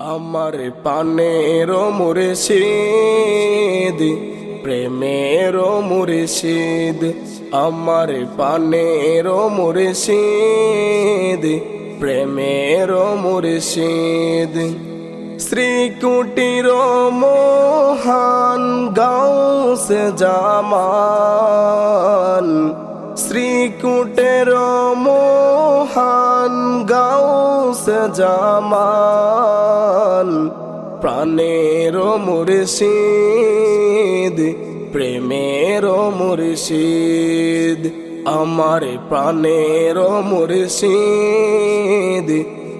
আমার পানের মুর্শিদ, প্রেমের মুর্শিদ। আমার পানের মুর্শিদ, প্রেমের মুর্শিদ। শ্রীকুটির মোহান গাউসে জামান, শ্রীকুটের মোহান গাউসে জামান। প্রাণের মুর্শিদ, প্রেমের মুর্শিদ, আমার প্রাণের মুর্শিদ,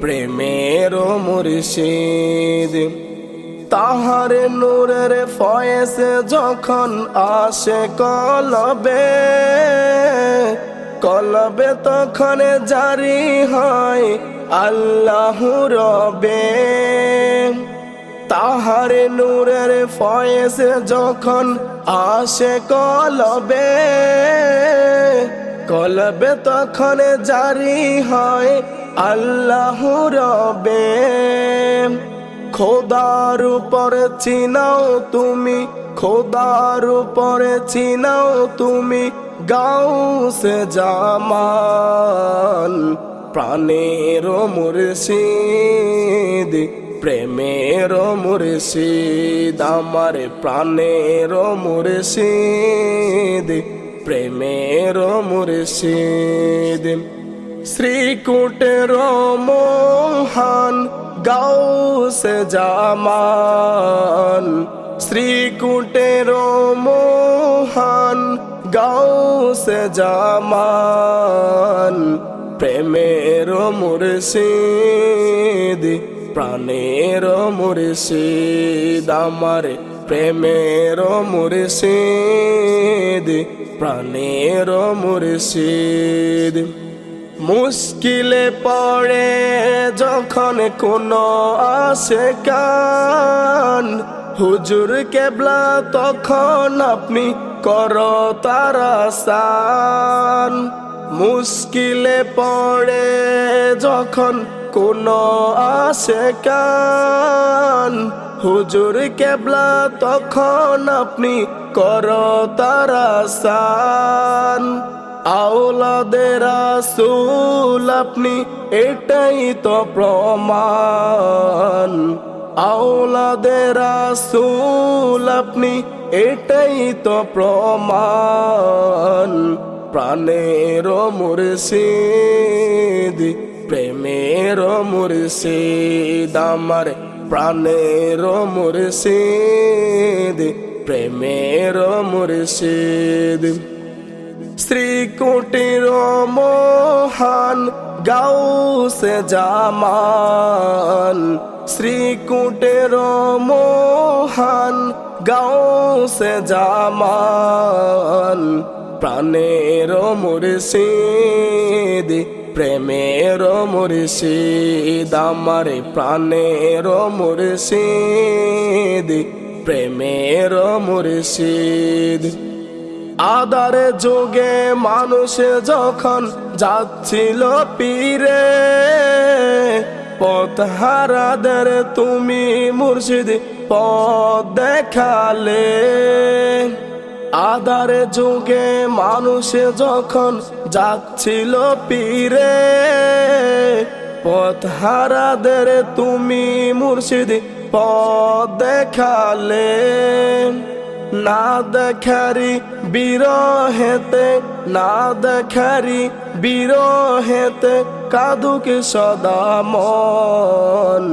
প্রেমের মুর্শিদ। তাহার নূরের ফয়েসে যখন আসে কলবে কলবে তখন জারি হয় আল্লাহ রবে। তাহার নূরের ফয়েসে যখন আসে কলবে কলবে তখন জারি হয় আল্লাহ রবে। খোদার উপর চিনাও তুমি, খোদার উপর চিনাও তুমি, গাউসে জামান প্রাণের মুর্শিদ। প্রেমের মুর্শিদ, আমার প্রাণের মুর্শিদ। প্রেমের মুর্শিদ, শ্রীকুটের মোহান গাউসে জামান। শ্রীকুটের মোহান গাউসে জামান। প্রেমের মুর্শিদ প্রাণের মুর্শিদ, আমার প্রেমের মুর্শিদ, প্রাণের মুর্শিদ। মুশকিলে পড়ে যখন কোনো আসে কান, হুজুর কেবলা তখন আপনি কর তারা সান মুশকিলে পড়ে যখন কোনো আসে কান হুজুর কেবলা তখন আপনি কর তারা সান আওলাদের রাসূল আপনি এটাই তো প্রমাণ। আওলাদের রাসূল আপনি এটাই তো প্রমাণ। প্রাণের মুর্শিদ প্রেমের মুর্শিদ, আমার প্রাণের মুর্শিদ, প্রেমের মুর্শিদ। শ্রীকুটির মোহান গাউসে জামান, শ্রীকুটের মোহান গাউসে জামান, প্রাণের মুর্শিদ। প্রেমের মুর্শিদ, আমার প্রাণের মুর্শিদ, প্রেমের মুর্শিদ। আদারে যোগে মানুষ যখন যাচ্ছিল পীরে পথ হারাদের তুমি মুর্শিদ পথ দেখালে। আদারে যুগে মানুষ যখন যাচ্ছিল পীরে পথ হারাদের তুমি মুর্শিদ পথ দেখালে। না দেখারি বিরহেতে, না দেখারি বিরহেতে কাদুক সদা মন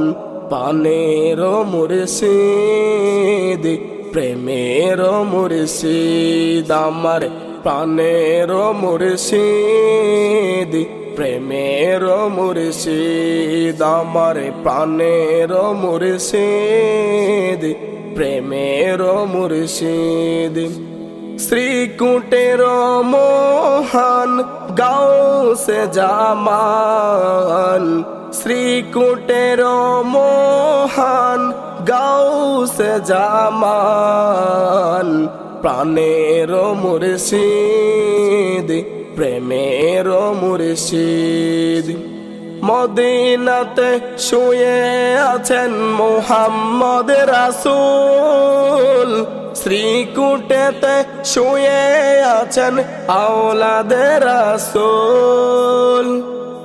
পানের মুর্শিদ। প্রেমের মুর্শিদ, আমার প্রাণের মুর্শিদ। প্রেমের মুর্শিদ, আমার প্রাণের মুর্শিদ। প্রেমের মুর্শিদ। শ্রীকুটের মোহান গাউসে জামান। শ্রীকুটের মোহান গাউসে জামান, প্রাণের মুর্শিদ, প্রেমের মুর্শিদ। মদিনাতে শুয়ে আছেন মোহাম্মদ রাসূল, শ্রীকুটেতে শুয়ে আছেন আওলাদের রাসূল।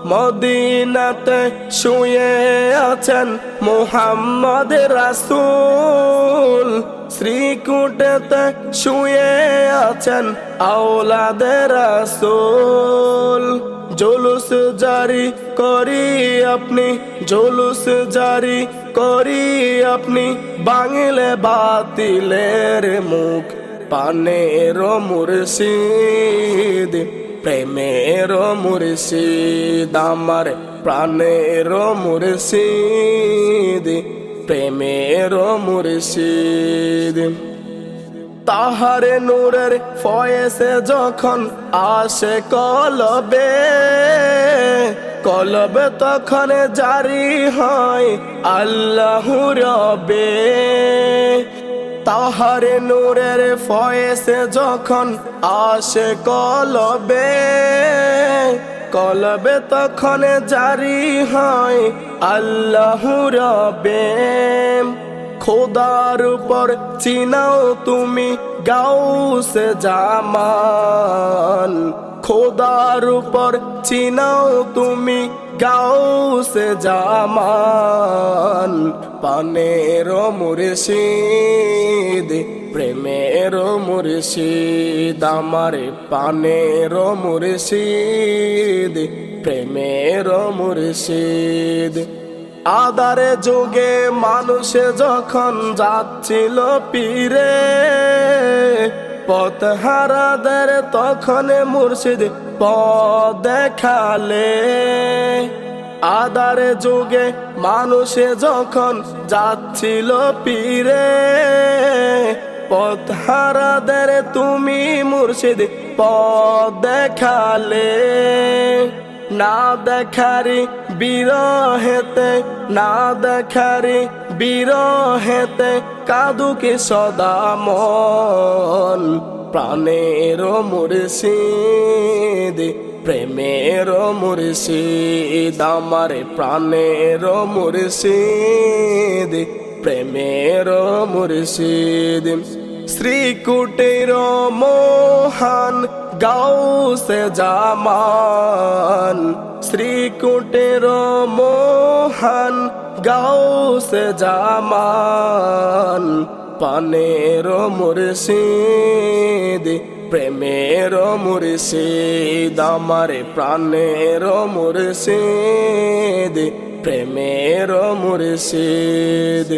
মদিনাতে শুয়ে আছেন মোহাম্মদ রাসূল। শ্রীকুটেতে শুয়ে আছেন আওলাদের রাসূল। জুলুস জারি করি আপনি, জুলুস জারি করি আপনি, বাংলে বাতিলের মুখ, পানের মুর্শিদ। প্রেমের মুর্শিদ, আমার প্রাণের মুর্শিদ প্রেমের মুর্শিদ। তাহারে নূরের ফয়েসে যখন আসে কলবে কলবে তখন জারি হয় আল্লাহ রবে। তাহারে নূরের ফয়েসে যখন আসে কলবে কলবে তখন জারি হয় আল্লাহ রবে খোদার উপর চিনাও তুমি গাউসে জামান। খোদার উপর চিনাও তুমি গাউসে জামান। পানের মুর্শিদ, প্রেমের মুর্শিদ, আমার পানের মুর্শিদ, প্রেমের মুর্শিদ। আদারে যুগে মানুষে যখন যাচ্ছিল পীরে পথ হারাদের তখন মুর্শিদ পথ দেখালে। আদারে যুগে মানুষে যখন যাচ্ছিল পীরে, পথ হারাদের তুমি মুর্শিদ পথ দেখালে। না দেখারি বিরহেতে, না দেখারি বিরহেতে কাদুকে সদা মন প্রাণের মুর্শিদ, প্রেমের মুর্শিদ, আমার প্রাণের মুর্শিদ, প্রেমের মুর্শিদ। শ্রীকুটির মোহন গাউসে জামান, শ্রীকুটির মোহন গাউসে জামান পানের মুর্শিদ প্রেমের মুর্শিদ আমার প্রাণের মুর্শিদ প্রেমের মুর্শিদ।